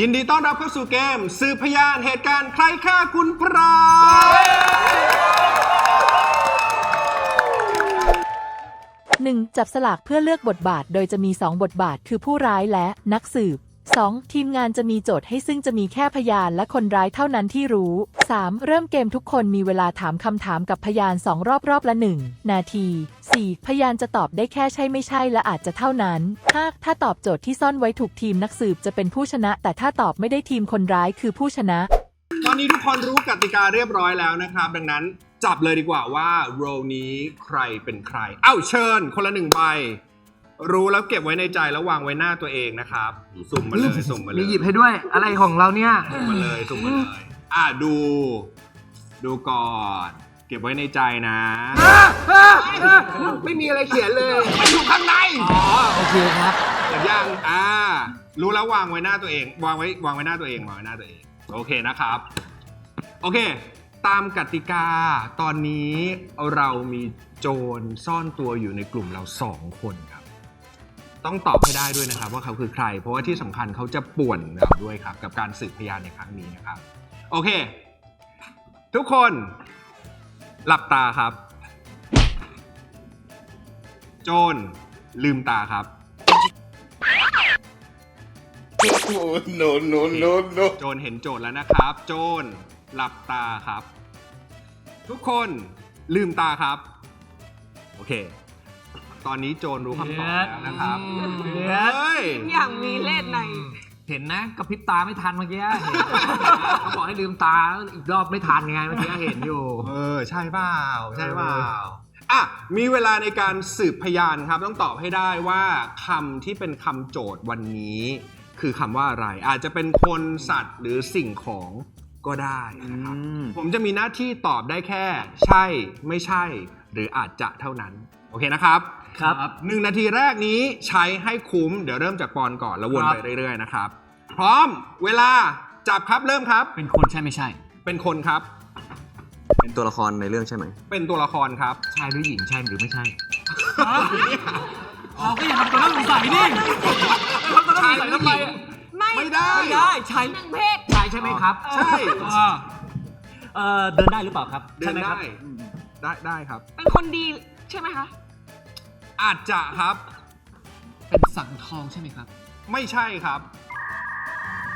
ยินดีต้อนรับเข้าสู่เกม สืบพยานเหตุการณ์ใครฆ่าคุณพระหนึ่งจับสลากเพื่อเลือกบทบาท โดยจะมี 2 บทบาทคือผู้ร้ายและนักสืบ 2. ทีมงานจะมีโจทย์ให้ซึ่งจะมีแค่พยานและคนร้ายเท่านั้นที่รู้ 3. เริ่มเกมทุกคนมีเวลาถามคำถามกับพยาน2รอบรอบละ 1 นาที 4. พยานจะตอบได้แค่ใช่ไม่ใช่และอาจจะเท่านั้น 5. ถ้าตอบโจทย์ที่ซ่อนไว้ถูกทีมนักสืบจะเป็นผู้ชนะ แต่ถ้าตอบไม่ได้ทีมคนร้ายคือผู้ชนะ ตอนนี้ทุกคนรู้กติกาเรียบร้อยแล้วนะครับ ดังนั้นจับเลยดีกว่าว่าโรนี้ใครเป็นใคร เอ้าเชิญ คนละหนึ่งใบ รู้แล้วเก็บไว้ในใจแล้ววางไว้หน้าตัวเองนะครับ สุ่มมาเลยสุ่มมาเลยมีหยิบให้ด้วย อะไรของเราเนี่ย สุ่มมาเลยสุ่มมาเลยอะดู ดูก่อนเก็บไว้ในใจนะไม่มีอะไรเขียนเลยมันอยู่ข้างในอ๋อโอเคครับเห็นยังอ่ารู้แล้ววางไว้หน้าตัวเอง วางไว้วางไว้หน้าตัวเองวางไว้หน้าตัวเอง โอเคนะครับ โอเค ตามกติกาตอนนี้เรามีโจรซ่อนตัวอยู่ในกลุ่มเราสองคนครับ ต้องตอบให้ได้ด้วยนะครับ ว่าเขาคือใคร เพราะว่าที่สำคัญเขาจะป่วนเราด้วยครับ กับการสืบพยานในครั้งนี้นะครับ โอเค ทุกคนหลับตาครับ โจรลืมตาครับ no, no, no, no. โจรเห็นโจทย์แล้วนะครับ โจรหลับตาครับ ทุกคนลืมตาครับ โอเค ตอนนี้โจรรู้คำตอบแล้วนะครับเดี๋ยวเฮ้ยอย่างมีเลขใน เห็นนะกระพริบตาไม่ทันเมื่อกี้เห็นเขาบอกให้ลืมตาอีกรอบไม่ทันไงเมื่อกี้เห็นอยู่ เออใช่เปล่าใช่เปล่าอะมีเวลาในการสืบพยานครับ ต้องตอบให้ได้ว่าคำที่เป็นคำโจทย์วันนี้ คือคำว่าอะไร อาจจะเป็นคนสัตว์หรือสิ่งของก็ได้นะครับ ผมจะมีหน้าที่ตอบได้แค่ ใช่ ไม่ใช่ หรืออาจจะเท่านั้น โอเคนะครับ ครับหนึ่งนาทีแรกนี้ใช้ให้คุ้ม เดี๋ยวเริ่มจากปอนก่อนแล้ววนครับไปเรื่อยๆนะครับ พร้อมเวลาจับครับเริ่มครับ เป็นคนใช่ไม่ใช่ เป็นคนครับ เป็นตัวละครในเรื่องใช่ไหม เป็นตัวละครครับ ชายหรือหญิงใช่หรือไม่ใช่ เราก็อย่าทำตัวน่าสงสัยดิทำตัวน่าสงสัยทำไมอะไม่ไม่ได้ ไม่ได้ใช้หนึ่งเพศชายใช่ไหมครับใช่ อ่าเอ่อเดินได้หรือเปล่าครับเดินได้ได้ได้ครับ เป็นคนดีใช่ไหมคะ อาจจะครับ เป็นสังทองใช่ไหมครับไม่ใช่ครับ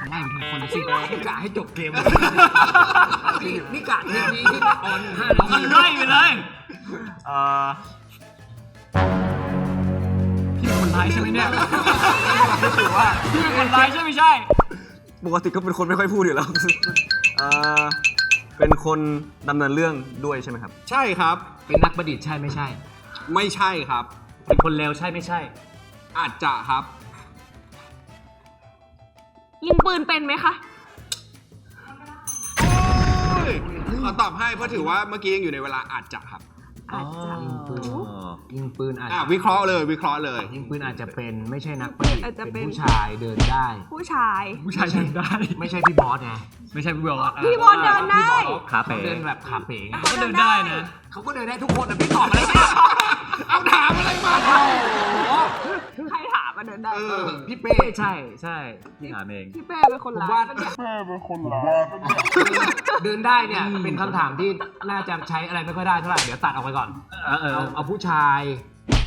ไล่ไปทีละคนเลยสินี่กะให้จบเกม นี่นี่กะเทปนี้ที่ออนห้านาทีไล่ไปเลยเอ่อพี่เป็นคนร้ายใช่ไหมเนี่ยพี่เป็นคนร้ายใช่ไม่ใช่ ปกติก็เป็นคนไม่ค่อยพูดอยู่แล้ว เอ่อ เป็นคนดำเนินเรื่องด้วยใช่ไหมครับ ใช่ครับ เป็นนักประดิษฐ์ใช่ไม่ใช่ ไม่ใช่ครับ เป็นคนเลวใช่ไม่ใช่ อาจจะครับ ยิงปืนเป็นไหมคะเฮ้ยขอตอบให้เพราะถือว่าเมื่อกี้ยังอยู่ในเวลาอาจจะครับอาจจะยิงปืนยิงปืนอาจอะจะวิเคราะห์เลยวิเคราะห์เลย ยิงปืนอาจจะเป็นไม่ใช่นักประดิษฐ์อาจจะเป็นเป็น ผู้ชายเดินได้ ผู้ชาย ผู้ชายเดินได้ ไม่ใช่พี่บอสไงไม่ใช่พี่บอลพี่บอลเดินได้ ขาเป๋เขาเดินแบบขาเป๋ไงเขาก็เดินได้นะ เขาก็เดินได้ทุกคนแต่พี่ตอบอะไร เนี่ยเอาถามอะไรมาใครถามมาเดินได้เออพี่เป้ใช่ใช่พี่ถามเอง พี่เป้เป็นคนผมร้ายว่าปะเนี่ยเดินได้เนี่ยเป็นคำถามที่น่าจะใช้อะไรไม่ค่อยได้เท่าไหร่เดี๋ยวตัดออกไปก่อน เออเออเอาเอาผู้ชาย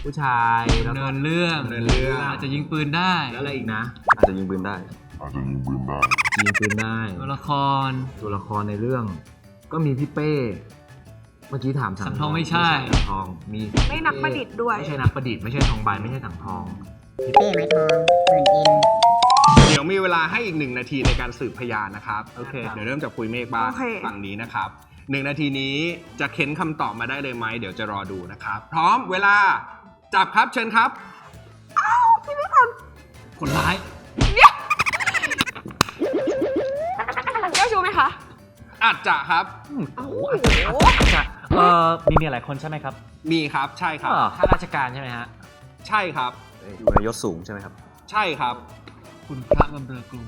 ผู้ชายแล้วเนิก็นเรื่องเดินเรื่อง อาจจะยิงปืนได้แล้วอะไรอีกนะอาจจะยิงปืนได้ยิงปืนได้ตัวละครตัวละครในเรื่อง ก็มีพี่เป้เมื่อกี้ถามสังทองไม่ใช่ สังทองมีไม่นักประดิษฐ์ด้วย ไม่ใช่นักประดิษฐ์ไม่ใช่ทองใบไม่ใช่สังทองเป้ไม้ทองหมื่นอินเดี๋ยวมีเวลาให้อีกหนึ่งนาทีในการสืบพยานนะครับ โอเค เดี๋ยวเริ่มจากปุยเมฆบ้างโอเค ฝั่งนี้นะครับหนึ่งนาทีนี้จะเค้นคำตอบมาได้เลยไหมเดี๋ยวจะรอดูนะครับ พร้อมเวลาจับครับเชิญครับคนร้ายเจ้าชู้ไหมคะอาจจะครับ โอ้โห เออมีมีหลายคนใช่ไหมครับมีครับใช่ครับ ข้าราชการใช่ไหมฮะ ใช่ครับ อยู่ในยศสูงใช่ไหมครับ ใช่ครับ คุณพระบำเรอกรุง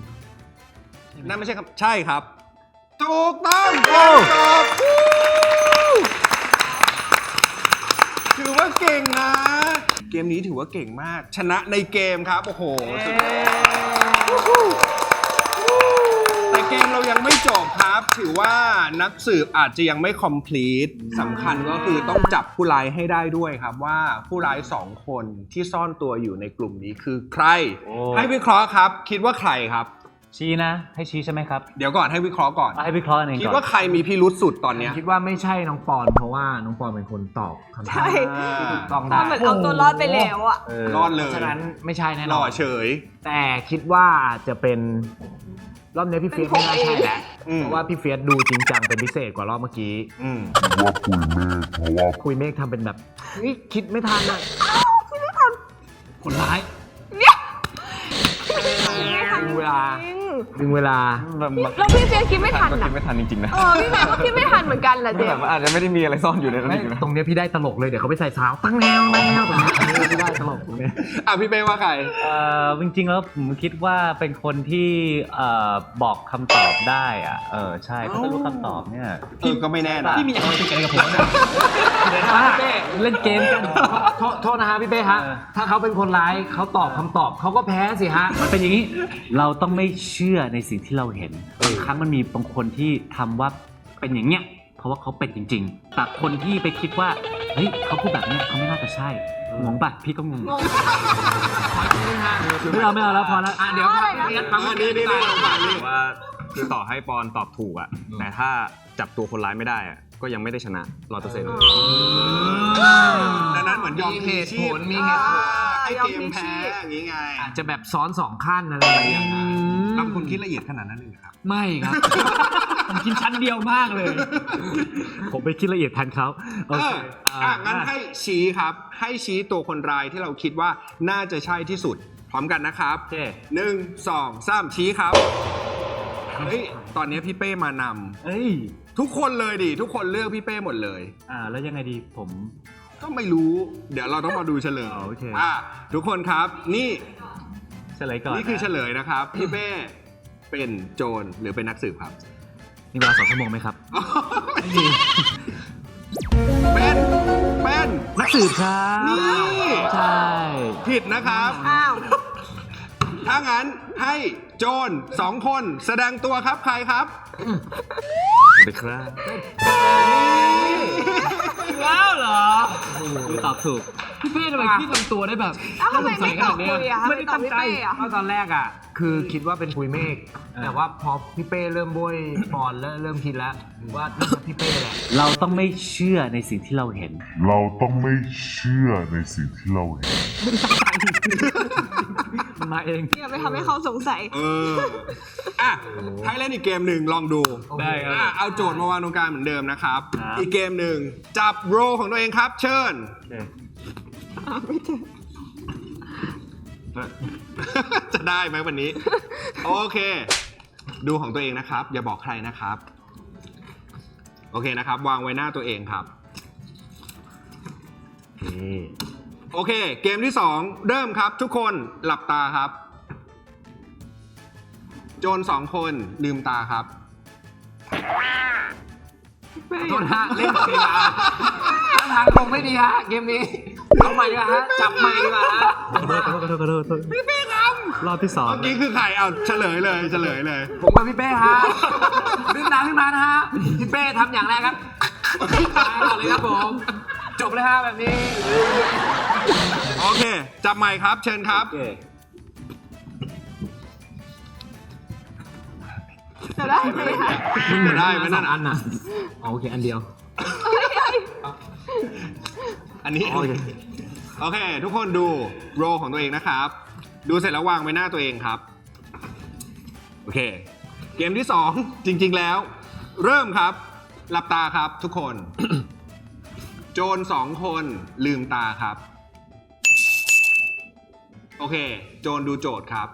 ใช่ไหมนั่นไม่ใช่ครับ ใช่ครับ ถูกต้องเกมจบถือว่าเก่งนะ เกมนี้ถือว่าเก่งมาก ชนะในเกมครับ โอ้โหสุดยอด เกมเรายังไม่จบครับ ถือว่านักสืบอาจจะยังไม่ complete สำคัญก็คือต้องจับผู้ร้ายให้ได้ด้วยครับว่าผู้ร้ายสองคนที่ซ่อนตัวอยู่ในกลุ่มนี้คือใครให้วิเคราะห์ครับ คิดว่าใครครับ ชี้นะ ให้ชี้ใช่ไหมครับเดี๋ยวก่อนให้วิเคราะห์ก่อน เอาให้วิเคราะห์กันเองคิดก่อนว่าใครมีพิรุษสุดตอนเนี้ยคิดว่าไม่ใช่น้องปอนเพราะว่าน้องปอนเป็นคนตอบคำถามใช่ที่ถูกต้องมัได้นเหมือนเอาตัวรอดไปแล้วอะรอดเลยฉะนั้นไม่ใช่แน่นหล่ออนเฉย แต่คิดว่าอาจจะเป็น รอบนี้พี่เฟียสไม่น่าใช่แล้วอืม เพราะว่าพี่เฟียสดูจริงจังเป็นพิเศษกว่ารอบเมื่อกี้ อืมคุยเมฆทำเป็นแบบเฮ้ยคิดไม่ทันอะคนร้ายดึงเว ลา ดึงเวลาแบบแล้วพี่เฟียสคิดไม่ทันก็อะคิดไม่ทันจริงๆนะเออพี่เฟียสก็คิดไม่ทันเหมือนกันแหละเจแบมบส์ว่าอาจจะไม่ได้มีอะไรซ่อนอยู่ในนั้นไม่อีกนะตรงเนี้ยพี่ได้ตลกเลย เดี๋ยวเขาไปใส่ซาวตั้งแนวตั้งแนวตรงนี้เออพี่ได้ตลกตรงนี้อะพี่เป้ว่าใคร เอ่อจริงๆแล้วผมคิดว่าเป็นคนที่เอ่อบอกคำตอบได้อะเออใช่เขาจะรู้คำตอบเนี่ยเออก็ไม่แน่นะพี่มีอะไรติดอะไรกับผมนะเดี๋ยวนะพี่ เป้เล่นเกมกันโทษโทษนะฮะพี่เป้ฮะเออถ้าเขาเป็นคนร้ายเขาตอบคำตอบเขาก็แพ้สิฮะ มันเป็นอย่างนี้ เราต้องไม่เชื่อในสิ่งที่เราเห็นบางครั้งมันมีบางคนที่ทำว่าเป็นอย่างเงี้ย เพราะว่าเขาเป็นจริง ๆ แต่คนที่ไปคิดว่า เฮ้ยเขาพูดแบบเนี้ยเขาไม่น่าจะใช่ งงปะพี่ก็งงงงไม่เอาไม่เอาแล้วพอแล้ว อะเดี๋ยวอะไรนะพี่เอสอะนี่นี่นี่เราฟังนี่ว่าคือต่อให้ปอนตอบถูกอะแต่ถ้าจับตัวคนร้ายไม่ได้อะ ก็ยังไม่ได้ชนะร้อยเปอร์เซ็นต์ดังนั้นเหมือนยอมมีเหตุผลพลีมีเหตุผล ให้ยอมเกพลีมแพ้ชีพอย่างนี้ไงอาจจะแบบซ้อนสองขั้นอะไรอย่างเงี้ยบางคนคิดละเอียดขนาดนั้นเลยเหรอครับ ไม่ครับ ผมกินชั้นเดียวมากเลย ผมไปคิดละเอียดทันเขาโอเอเคออะงั้นให้ชี้ครับ ให้ชี้ตัวคนร้ายที่เราคิดว่าน่าจะใช่ที่สุด พร้อมกันนะครับโอเคหนึ่งสองสามชี้ครับ เฮ้ย ตอนนี้พี่เป้มานำเอ้ย ทุกคนเลยดิทุกคนเลือกพี่เป้หมดเลย อ่า แล้วยังไงดีผม ก็ไม่รู้ เดี๋ยวเราต้องมาดูเฉลยอ๋อโอเค อะทุกคนครับนี่เฉลยก่อนนี่คือเฉนะลยนะครับ พี่เป้เป็นโจรหรือเป็นนักสืบครับมีเวลาสองชั่วโมงไหมครับ เป็นเป็นนักสืบครับนี่ใช่ผิดนะครับ อ้าวถ้างั้นให้โจรสองคนแสดงตัวครับใครครับ ไปครับแล้วเหรอดูตอบถูก พี่เป้ทำไมพี่ทำตัวได้แบบแล้วทำไมไม่ตอบคุยอะไม่ได้ตั้งใจทำไมตอบพี่เป้อะเพราะตอนแรกอะ คือคิดว่าเป็นคุยเมฆอ่าแต่ว่าพอพี่เป้เริ่มโบยปอนแล้วเริ่มคิดแล้วว่าน่าจะพี่เป้แหละ เราต้องไม่เชื่อในสิ่งที่เราเห็น เราต้องไม่เชื่อในสิ่งที่เราเห็นมั นมาเอง อย่าไปทำให้เขาสงสัย เอออะให้เล่นอีกเกมหนึ่งลองดูได้ครับอะเอาโจทย์มาวางตรงกลางเหมือนเดิมนะครับ ครับ อีกเกมหนึ่งจับโรของตัวเองครับ เชิญ จะได้ไหมวันนี้ โอเค ดูของตัวเองนะครับ อย่าบอกใครนะครับ โอเคนะครับ วางไว้หน้าตัวเองครับ โอเค เกมที่สองเริ่มครับทุกคนหลับตาครับ โจรสองคนลืมตาครับโทษฮะเล่นเวลาท่าทางคงไม่ดีฮะเกมนี้เอาใหม่ดีกว่าฮะจับใหม่ดีกว่าฮะขอโทษขอโทษขอโทษขอโทษขอโทษรอบที่สองเมื่อกี้คือใครเอาเฉลยเลยเฉลยเลย ผมกับพี่เป้ฮะลืมตาขึ้นมานะฮะพี่เป้ทำอย่างแรกครับตายก่อนเลยครับผม จบเลยฮะแบบนี้ โอเค จับใหม่ครับ เชิญครับ จะได้ไหมคะจะได้ไหมนั่นสองอันน่ะอ๋อโอเค อันเดียวอันนี้ โอเค โอเค ทุกคนดูโรของตัวเองนะครับ ดูเสร็จแล้ววางไว้หน้าตัวเองครับ โอเค เกมที่สองจริง ๆ แล้ว เริ่มครับ หลับตาครับทุกคน โจรสองคนลืมตาครับ โอเค โจรดูโจทย์ครับ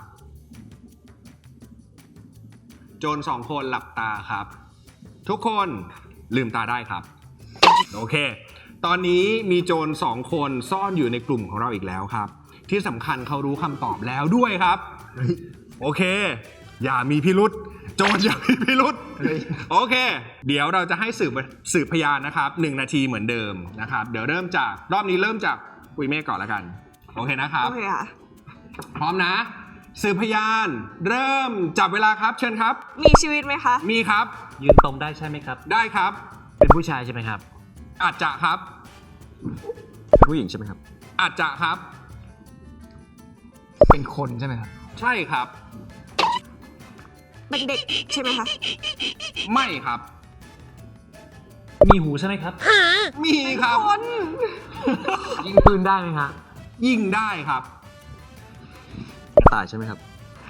โจรสองคนหลับตาครับ ทุกคนลืมตาได้ครับ โอเค ตอนนี้มีโจรสองคนซ่อนอยู่ในกลุ่มของเราอีกแล้วครับ ที่สำคัญเขารู้คำตอบแล้วด้วยครับ โอเค อย่ามีพิรุษ จรอย่ามีพิรุษโอเค เดี๋ยวเราจะให้สืบสืบพยานนะครับหนึ่งนาทีเหมือนเดิมนะครับ เดี๋ยวเริ่มจากรอบนี้เริ่มจากปุยเมฆก่อนละกัน โอเคนะครับ โอเคค่ะ พร้อมนะ สืบพยาน เริ่มจับเวลาครับเชิญครับ มีชีวิตไหมคะ มีครับ ยืนตรงได้ใช่ไหมครับ ได้ครับ เป็นผู้ชายใช่ไหมครับ อาจจะครับ เป็นผู้หญิงใช่ไหมครับ อาจจะครับ เป็นคนใช่ไหมครับ ใช่ครับ เป็นเด็กใช่ไหมคะไม่ครับ มีหูใช่ไหมครับ มีครับ คนยิงปืนได้ไหมฮะยิงได้ครับ กระต่ายใช่ไหมครับ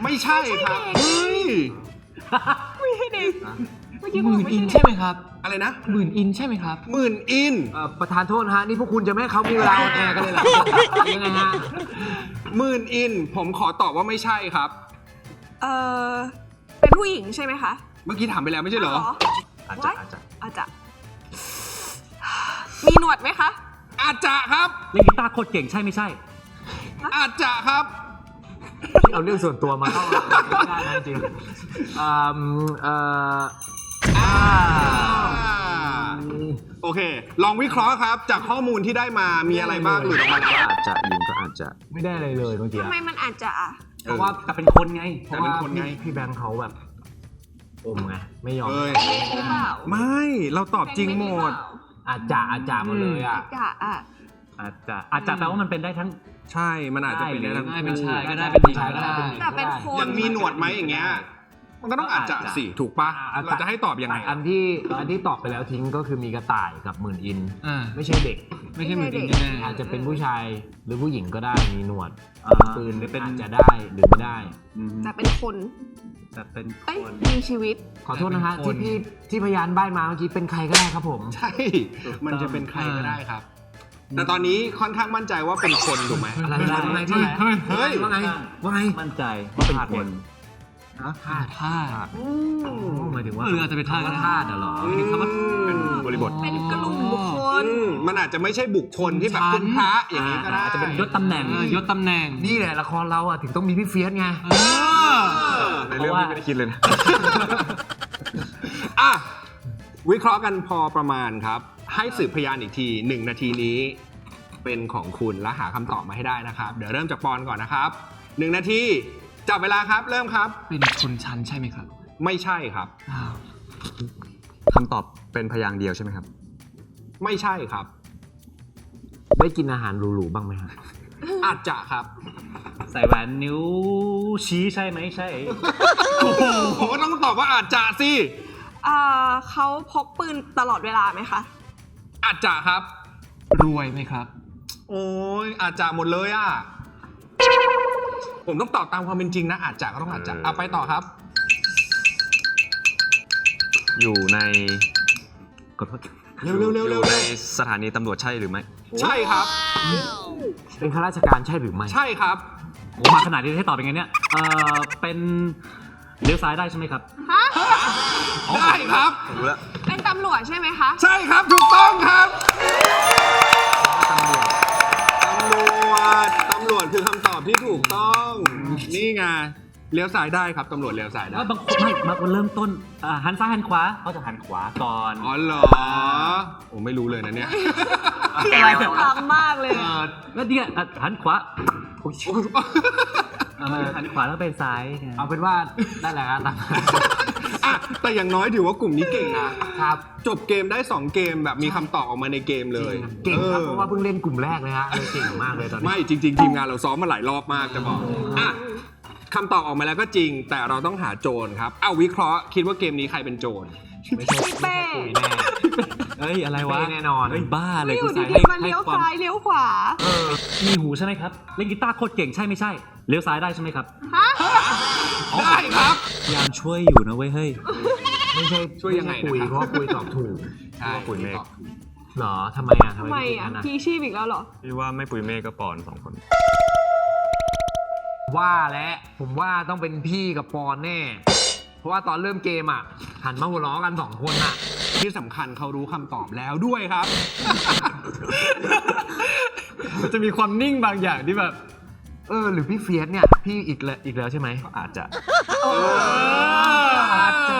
ไม่ใช่ครับเฮ้ยไม่ใช่เด็กเมื่อกี้หบอมื่กนไม่อินใช่ใช่ไหมครับอะไรนะหมื่นอินใช่ไหมครับหมื่นอินเอ่อประธานโทษนะฮะนี่พวกคุณจะไม่ให้เขามีเวลาออนแอร์กันเลยเหรอยังไงฮะหมื่นอิน ผมขอตอบว่าไม่ใช่ครับ เออ เป็นผู้หญิงใช่ไหมคะเมื่อกี้ถามไปแล้วไม่ใช่เหรอ อาจจะอาจจะอาจจะ มีหนวดไหมคะ อาจจะครับ เล่นกีตาร์โคตรเก่งใช่ไม่ใช่ อาจจะครับ เอาเรื่องส่วนตัวมาเข้าไม่ได้นะจริงๆอืมเอ่ออ่าโอเค ลองวิเคราะห์ครับ จากข้อมูลที่ได้มามีอะไรบ้างหลุดออกมาแล้วอาจจะยิงก็อาจจะไม่ได้อะไรเลยเมื่อกี้ทำไมมันอาจจะอะ เพราะว่าแต่เป็นคนไงเพราะว่าพี่พี่แบงค์เขาแบบอมไงไม่ยอม เอ้ยหรือเปล่าไม่เราตอบจริงหมด อาจจะอาจจะหมาเลยอะจะอะอาจจะอาจจะแปลว่ามันเป็นได้ทั้ง ใช่มันอาจจะเป็นได้ทั้งได้เป็นคู่ชายก็ได้เป็นหญิงก็ได้ แต่เป็นคน ยังมีหนวดไหมอย่างเงี้ย มันก็ต้องอาจจะสิถูกปะอะ เราจะให้ตอบยังไงอันที่อันที่ตอบไปแล้วทิ้งก็คือมีกระต่ายกับหมื่นอิน อ่าไม่ใช่เด็ก ไม่ใช่เหมือนกันแน่อาจจะเป็นผู้ชายหรือผู้หญิงก็ได้มีหนวดอ่าปืนหรือเป็น อาจจะได้หรือไม่ได้ อืมแต่เป็นคนแต่เป็นเอ้ยคนมีชีวิต ขอโทษนะฮะเป็นคนที่พี่ที่พยานใบ้มาเมื่อกี้เป็นใครก็ได้ครับผม ใช่ มันจะเป็นใครก็ได้ครับ แต่ตอนนี้ค่อนข้างมั่นใจว่าเป็นคนถูกไหม อะไรไม่อะไรใช่อะไรไม่ที่ไหนใช่เฮ้ย ว่าไงว่าไง มั่นใจว่าเป็นคน ธาตุธาตุอืมหมายถึงว่าหรืออาจจะเป็นธาตุก็ได้ธาตุเหรออืมคำว่าเป็นบริบทเป็นกลุ่มบุคคลอืมมันอาจจะไม่ใช่บุคคลที่แบบเป็นพระอย่างนี้ก็ได้อาจจะเป็นยศตำแหน่งยศตำแหน่งนี่แหละละครเราอะถึงต้องมีพี่เฟียสไงเออในเรื่องนี้ไม่ได้คิดเลยนะอะวิเคราะห์กันพอประมาณครับ ให้สืบพยานอีกทีหนึ่งนาทีนี้เป็นของคุณและหาคำตอบมาให้ได้นะครับ เดี๋ยวเริ่มจากปอนก่อนนะครับหนึ่งนาที จับเวลาครับเริ่มครับ เป็นชนชั้นใช่ไหมครับไม่ใช่ครับคำตอบเป็นพยางค์เดียวใช่ไหมครับ ไม่ใช่ครับ ได้กินอาหารหรูๆบ้างไหมฮะอาจจะครับใส่แหวนนิ้วชี้ใช่ไหมใช่ โอ้โหผมก็ต้องตอบว่าอาจจะสิเอ่อเขาพกปืนตลอดเวลาไหมคะ อาจจะครับ รวยไหมครับ โอ้ยอาจจะหมดเลยอะ ผมต้องตอบตามความเป็นจริงนะ อาจจะก็ต้องอาจจะเออเอาไปต่อครับ อยู่ในกดโทษเร็วเร็วเร็วอเร็วยู่ในเร็วสถานีตำรวจใช่หรือไม่ใช่ครับ เป็นข้าราชการใช่หรือไม่ใช่ครับโอ้มาขนาดนี้ให้ตอบยังไงเนี่ยเออเป็นเลี้ยวซ้ายได้ใช่ไหมครับ ฮะ ได้ครับรู้แล้ว เป็นตำรวจใช่ไหมคะ ใช่ครับถูกต้องครับ บที่ถูกต้อง นี่ไงเลี้ยวซ้ายได้ครับตำรวจเลี้ยวซ้ายได้ว่าบางคนไม่บางคนเริ่มต้นอ่าหันซ้ายหันขวาเขาจะหันขวาก่อนอ๋อเหรอโอ้ไม่รู้เลยนะเนี่ยพี่อะไรทำมากเลยเออแล้วเนี่ยอะหันขวาโอ้ยเออหันขวาแล้วไปซ้ายไงเอาเป็นว่าได้แหละครับตามอะแต่อย่างน้อยถือว่ากลุ่มนี้เก่งนะครับ จบเกมได้ 2 เกมแบบมีคำตอบออกมาในเกมเลยเก่งครับ ออเพราะว่าเพิ่งเล่นกลุ่มแรกเลยฮะเลยเก่งมากเลยตอนนี้ไม่จริง ๆ ทีมงานเราซ้อมมาหลายรอบมากจะบอกอะคำตอบออกมาแล้วก็จริง แต่เราต้องหาโจรครับ เอาวิเคราะห์คิดว่าเกมนี้ใครเป็นโจร ไม่ใช่พี่เป้ไม่ใช่ปุ๋ยแน่ เอ้ยอะไรวะเป้แน่นอน เอ้ยบ้าเลไม่ยอกูยู่ใส่ดีให้ๆมันให้เลี้ยวความซ้ายเลี้ยวขวา มีหูใช่ไหมครับเล่นกีตาร์โคตรเก่งใช่ไม่ใช่เลี้ยวซ้ายได้ใช่ไหมครับฮะ ได้ครับพยายามช่วยอยู่นะเว้ยเฮ้ย ไม่ใช่ช่วยยังไงม่ใปุ๋ยนะครับ เพราะว่าปุ๋ยตอบถูกใช่ปุ๋ยเมฆเหรอทำไมอะทำไมถึงอะงั้นพีชีพอีกแล้วเหรอ พี่ว่าไม่ปุยเมฆก็ปอนสองคน ว่าแล้วผมว่าต้องเป็นพี่กับปอนแน่ เพราะว่าตอนเริ่มเกมอะหันมาหัวล้อกันสองคนอะ ที่สำคัญเขารู้คำตอบแล้วด้วยครับจะมีความนิ่งบางอย่างที่แบบ เออหรือพี่เฟียสเนี่ย พี่อีกแล้วอีกแล้วใช่ไหมอาจจะอาจจะ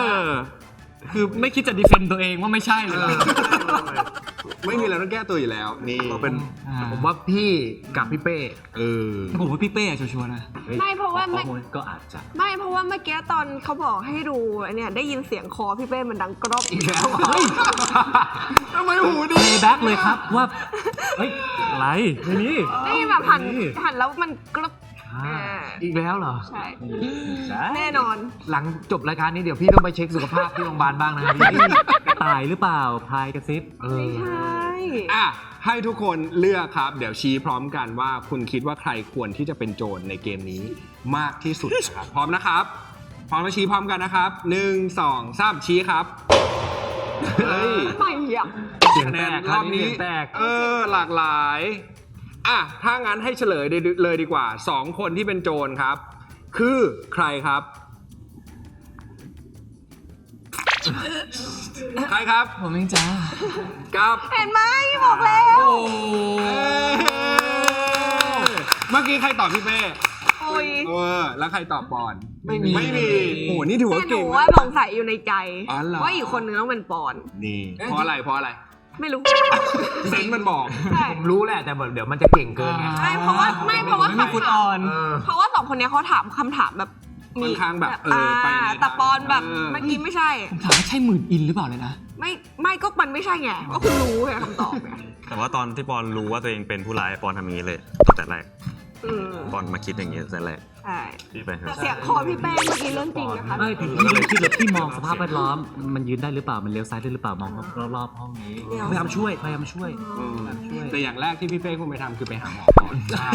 คือไม่คิดจะดีเฟนต์ตัวเองว่าไม่ใช่เลย ไม่มีอะไรต้องแก้ตัวอยู่แล้ว นี่เราเป็นผมว่าพี่กับพี่เป้ เออผมว่าพี่เป้ชัวร์ๆนะไม่เพราะว่าไม่ ข้อมูลก็อาจจะ ไม่เพราะว่าเมื่อกี้ตอนเขาบอกให้ดูไอ้เนี่ยได้ยินเสียงคอพี่เป้มันดังกรอบอีกแล้วทำไมหูดีเพย์แบ็กเลยครับว่า เฮ้ย อะไรไม่มี ได้ยินแบบหันหันแล้วมันกรอบอ่า อ่าอีกแล้วเหรอใช่ใช่ แน่นอน หลังจบรายการนี้เดี๋ยวพี่ต้องไปเช็คสุขภาพที่โรงพยาบาลบ้างนะครับพี่กระต่ายหรือเปล่าพายกระซิบเอไม่อใช่ อะให้ทุกคนเลือกครับ เดี๋ยวชี้พร้อมกันว่าคุณคิดว่าใครควรที่จะเป็นโจรในเกมนี้มากที่สุดนะครับ พร้อมนะครับ พร้อมแล้วชี้พร้อมกันนะครับหนึ่งสองสามชี้ครับเฮ้ยไม่อยากเสียงคะแนแตนกรอบนี้เสียงแตก เออหลากหลาย อะถ้างั้นให้เฉลยเลยดีกว่าสองคนที่เป็นโจรครับ คือใครครับ ใครครับผมเองจ้ากับเห็นไหมบอกแล้วเอ้ยเมื่อกี้ใครตอบพี่เป้โอ้ยเออแล้วใครตอบปอน ไม่มีไม่มีโอ้โหนี่ถือแต่ว่าหนูเก่งว่านะสงสัยอยู่ในใจ อ๋อเหรอว่าอีกคนนึงต้องเป็นปอน นี่เพราะอะไรเพราะอะไร ไม่รู้ เซนส์มันบอกใช่ ผมรู้แหละแต่แบบเดี๋ยวมันจะเก่งเกินไงไม่เพราะว่าไม่เพราะว่าไม่มีคำฟุตถาอมอน เออ เพราะว่าสองคนเนี้ยเขาถามคำถามแบบค่อนข้างแบบเออไปในทางแต่ปอนแบบเออ เมื่อกี้ไม่ใช่ ผมถามว่าใช่หมื่นอินหรือเปล่าเลยนะ ไม่ไม่ก็มันไม่ใช่ไงก็คุณรู้ไงคำตอบไงแต่ว่าตอนที่ปอนรู้ว่าตัวเองเป็นผู้ร้ายปอนทำอย่างนี้เลยตั้งแต่แรก อืมปอนมาคิดอย่างนี้ตั้งแต่แรกใช่ที่ไปหาแต่เสียงคอพี่แป้งเมื่อกี้เรื่องจริงนะคะไม่พี่พี่คิดเลยพี่มองสภาพแวดล้อม มันยืนได้หรือเปล่า มันเลี้ยวซ้ายได้หรือเปล่ามองรอบๆห้องนี้พยายามช่วยพยายามช่วยอืมช่วย แต่อย่างแรกที่พี่เป้ควรไปทำคือไปหาหมอก่อนใช่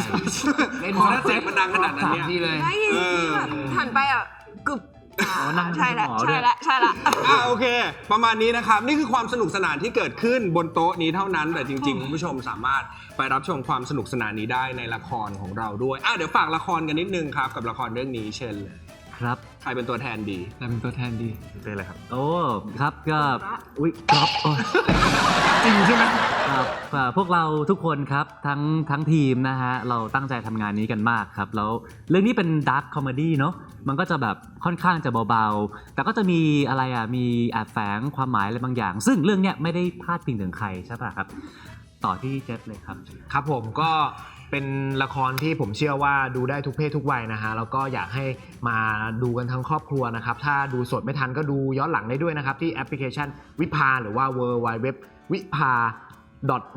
พอถ้าเสียงมันดังขนาดนั้นสามเนี่ย ทีเลย ได้ยินเออแบบหันไปอะกึบ อ๋อนั่งใช่ละหมอด้วยใช่ละใช่ละอะโอเค ประมาณนี้นะครับ นี่คือความสนุกสนานที่เกิดขึ้นบนโต๊ะนี้เท่านั้น แต่จริงๆคุณผู้ชมสามารถไปรับชมความสนุกสนานนี้ได้ในละครของเราด้วยอะเดี๋ยวฝากละครกันนิดนึงครับ กับละครเรื่องนี้เชิญเลย ครับใครเป็นตัวแทนดี แต่เป็นตัวแทนดีได้เลยครับ โอ้ครับก็อุ้ยครับโอ้ยจริงใช่ไหมครับอ่าพวกเราทุกคนครับทั้งทั้งทีมนะฮะเราตั้งใจทำงานนี้กันมากครับแล้วเรื่องนี้เป็นดาร์คคอมเมดี้เนาะมันก็จะแบบค่อนข้างจะเบาๆ แต่ก็จะมีอะไรอะมีแอบแฝงความหมายอะไรบางอย่าง ซึ่งเรื่องเนี้ยไม่ได้พาดพิงถึงใครใช่ป่ะครับ ต่อที่เจฟเลยครับ ครับผมก็ เป็นละครที่ผมเชื่อว่าดูได้ทุกเพศทุกวัยนะฮะแล้วก็อยากให้มาดูกันทั้งครอบครัวนะครับ ถ้าดูสดไม่ทันก็ดูย้อนหลังได้ด้วยนะครับ ที่แอปพลิเคชันวิภาหรือว่า w w w วิภา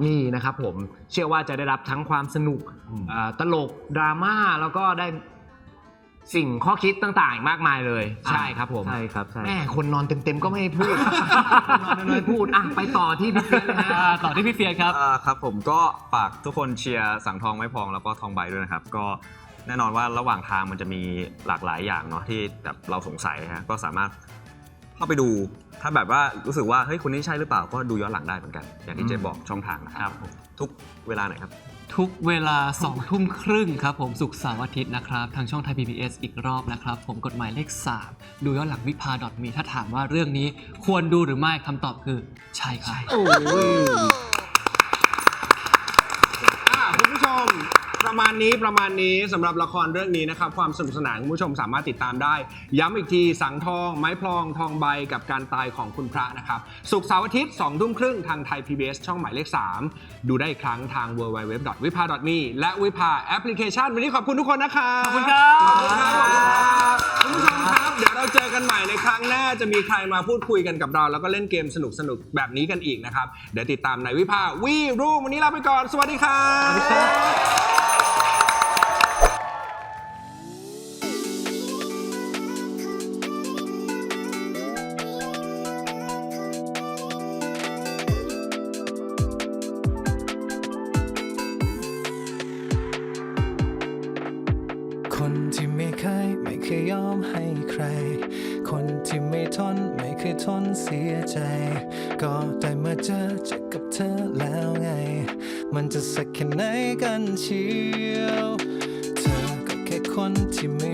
.me นะครับผมเชื่อว่าจะได้รับทั้งความสนุกเอ่อตลกดราม่าแล้วก็ได้ สิ่งข้อคิดต่างๆอีกมากมายเลย ใช่ครับผมใช่ครับใช่ แม่คนนอนเต็มๆก็ไม่ให้พูด คนนอนน้อยๆพูดอะไปต่อที่พี่เฟียสเลยฮะอ่าต่อที่พี่เฟียสครับ อ่าครับผมก็ฝากทุกคนเชียร์สังทองไม้พองแล้วก็ทองใบด้วยนะครับ ก็แน่นอนว่าระหว่างทางมันจะมีหลากหลายอย่างเนาะที่แบบเราสงสัยฮะก็สามารถเข้าไปดู ถ้าแบบว่ารู้สึกว่าเฮ้ยคนนี้ใช่หรือเปล่าก็ดูย้อนหลังได้เหมือนกัน อย่างที่เจบอกช่องทางนะครับ ทุกเวลาไหนครับ ทุกเวลา2ทุ่มครึ่งครับผมสุกร์เสาร์อาทิตย์นะครับ ทางช่องไทย PBS อีกรอบนะครับ ผมกฎหมายเลข 3 ดูย้อนหลังวิภา .me ถ้าถามว่าเรื่องนี้ควรดูหรือไม่คำตอบคือ ใช่ครับ อะคุณผู้ชม ประมาณนี้ประมาณนี้สำหรับละครเรื่องนี้นะครับ ความสนุกสนานคุณผู้ชมสามารถติดตามได้ ย้ำอีกทีสังทอง ไม้พลองทองใบกับการตายของคุณพระนะครับ สุกร์เสาร์อาทิตย์2ทุ่มครึ่งทางไทย PBS ช่องหมายเลข 3 ดูได้อีกครั้งทาง w w w w i p a m e และวิภาแอปพลิเคชัน วันนี้ขอบคุณทุกคนนะครับขอบคุณครับขอบคุณครับคุณผู้ชมครับเดี๋ยวเราเจอกันใหม่ในครั้งหน้าจะมีใครมาพูดคุยกันกับเรา แล้วก็เล่นเกมสนุกๆแบบนี้กันอีกนะครับเดี๋ยวติดตามในวิภาวีรูวันนี้ลาไปก่อนสวัสดีครับ เคยยอมให้ใคร คนที่ไม่ทนไม่เคยทนเสียใจ ก็ได้มาเจอเจอกับเธอแล้วไง มันจะสักแค่ไหนกันเชียว เธอก็แค่คนที่ไม่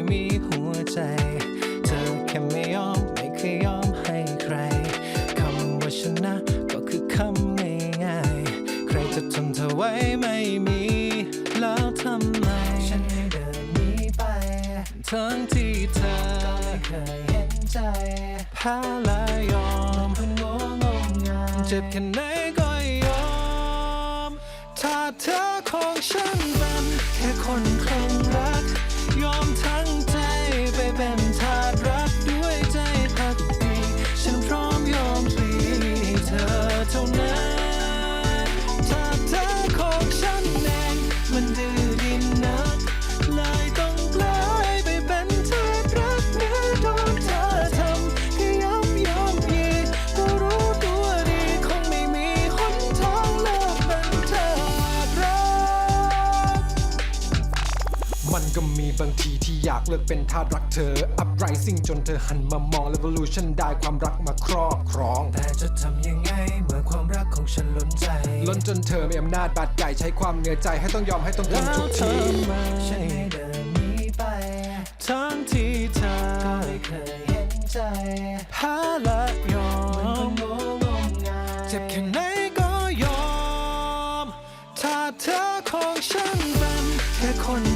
เจ็บแค่ไหนก็ยอม ถ้าเธอของฉันเป็นแค่คนคลั่งรัก ยอมทั้งใจไปเป็นทาส อยากเลิกเป็นทาสรักเธอ uprising จนเธอหันมามอง revolution ได้ความรักมาครอบครอง แต่จะทำยังไงเมื่อความรักของฉันล้นใจ ล้นจนเธอมีอำนาจบาดใหญ่ใช้ความเหนื่อยใจให้ต้องยอมให้ต้องทนทุกทีฉันให้เดินหนีไป ทั้งที่เธอก็ไม่เคยเห็นใจหาและยอมเจ็บแค่ไหนก็ยอม ถ้าเธอของฉันเป็นแค่คน